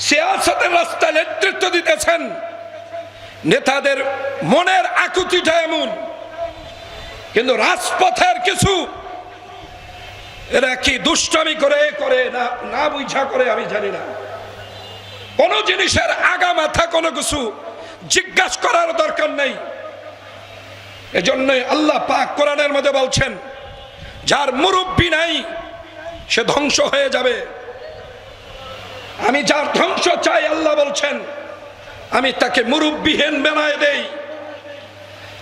সিয়াসতের রাস্তায় নেতৃত্ব দিতেছেন। নেতাদের মনের আকুতিটা এমন। কিন্তু রাজপথের কিছু, এরা কি দুষ্টামি করে করে, না না বুঝা করে আমি জানি না। কোন জিনিসের আগা মাথা, কোনো কিছু জিজ্ঞাসা করার দরকার নেই। এজন্যই আল্লাহ পাক কোরআনের মধ্যে বলছেন, যার মুরব্বী নাই, সে ধ্বংস হয়ে যাবে। আমি যার ধ্বংস চাই, আল্লাহ বলছেন, আমি তাকে মুরব্বীহীন বেনায় দেই।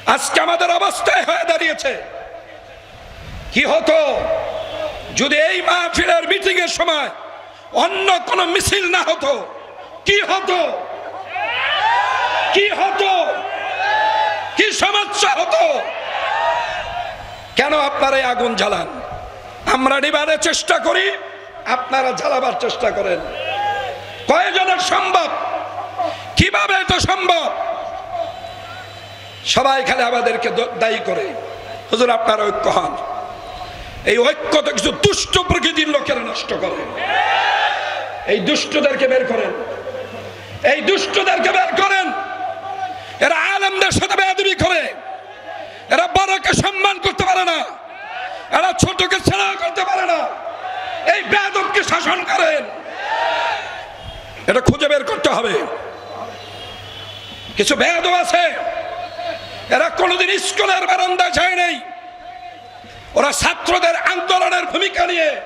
আজকে আমাদের অবস্থায় হয়ে দাঁড়িয়েছে। কি হতো? যদি এই মাহফিলের মিটিং এর সময় অন্য কোনো মিছিল না হতো, কি হতো? কি হতো? কি সমস্যা হতো? কেন আপনারা আগুন জ্বালান? আমরা নিবারের চেষ্টা করি, আপনারা জ্বালাবার চেষ্টা করেন। কয়জনের সম্ভব? কীভাবে এটা সম্ভব? সবাই খালি আমাদেরকে দায়ী করে। হুজুর, আপনার ঐক্য হন। এই ঐক্য তো কিছু দুষ্ট প্রকৃতির লোকেরা নষ্ট করে। এই দুষ্টদেরকে বের করেন। এই দুষ্টদেরকে বের করেন। এরা আলমদের সাথে বেয়াদবি করে। এরা বড়কে সম্মান করতে পারে না। এরা ছোটকে ছেড়া করতে পারে না। এই বেয়াদবকে শাসন করেন। এটা খুঁজে বের করতে হবে। কিছু বেয়াদব আছে। এরা কোনোদিন স্কুলের বারান্দায় যায় নাই। ওরা ছাত্রদের আন্দোলনের ভূমিকা নিয়ে।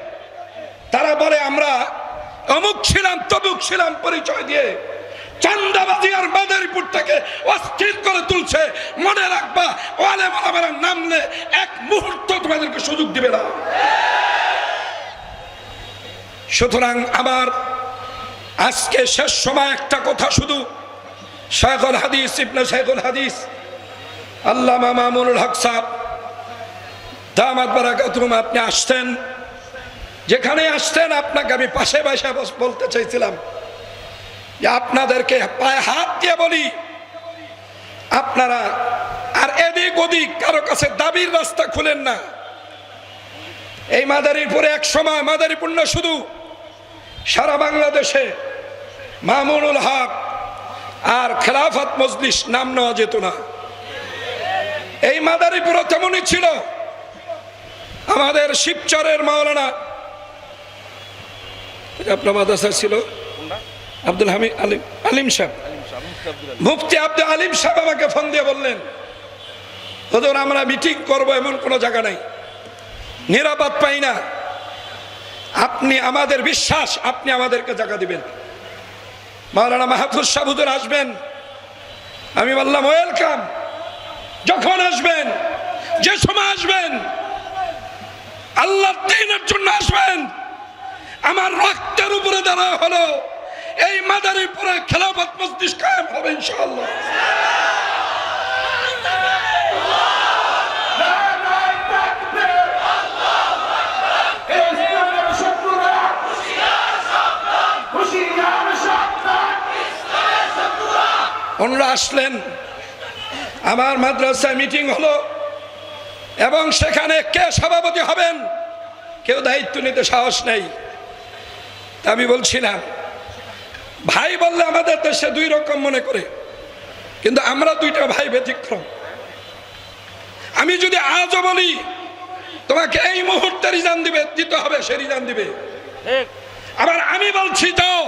তারা বলে, আমরা অমুক ছিলাম, তমুক ছিলাম পরিচয় দিয়ে। চান্দাবাজি আর মাদারীপুর থেকে অস্থির করে তুলছে। মনে রাখবা, ওয়ালে মালামেরা নামলে এক মুহূর্ত তোমাদেরকে সুযোগ দিবে না। সুতরাং আমার আজকে শেষ সময় একটা কথা শুধু। শেখুল হাদিস, ইবনে শেখুল হাদিস, আল্লামা মামুনুল হক সাহেব, দামাত বারাকাতুম আপনি আসতেন। যেখানে আসতেন, আপনাকে আমি পাশে পাশে বলতে চাইছিলাম। যে আপনাদেরকে পায়ে হাত দিয়ে বলি, আপনারা আর এদিক ওদিক কারও কাছে দাবির রাস্তা খুলেন না। এই মাদারীপুরে এক সময় মাদারীপুর শুধু সারা বাংলাদেশে মামুনুল হক আর খেলাফত মজলিস নাম নেওয়া যেত না। এই মাদারীপুরও তেমনই ছিল। আমাদের শিবচরের মাওলানা আপনার মাদ্রাসা ছিল? আব্দুল হামিদ আলিম আলিম সাহেব। মুফতি আব্দুল আলিম সাহেব আমাকে ফোন দিয়ে বললেন হুজুর আমরা মিটিং করব এমন কোনো জায়গা নাই। নিরাপদ পাই না। আপনি আমাদের বিশ্বাস আপনি আমাদেরকে জায়গা দিবেন। মাওলানা মাহফুজ সাবুদুর আসবেন। আমি বললাম, ওয়েলকাম। যখন আসবেন, যে সময় আসবেন, আল্লাহ দিনের জন্য আসবেন। আমার রক্তের উপরে দাঁড়া হলো, এই মাদারীপুরে খেলাফত কায়েম হবে ইনশাআল্লাহ। ওনারা আসলেন। আমার মাদ্রাসায় মিটিং হলো এবং সেখানে কে সভাপতি হবেন কেউ দায়িত্ব নিতে সাহস নেই। তা আমি বলছিলাম ভাই বললে আমাদের দেশে দুই রকম মনে করে কিন্তু আমরা দুইটা ভাই ব্যতিক্রম। আমি যদি আজও বলি তোমাকে এই মুহূর্তে রিজান দিবে দিতে হবে সে রিজান দিবে। আবার আমি বলছি যাও।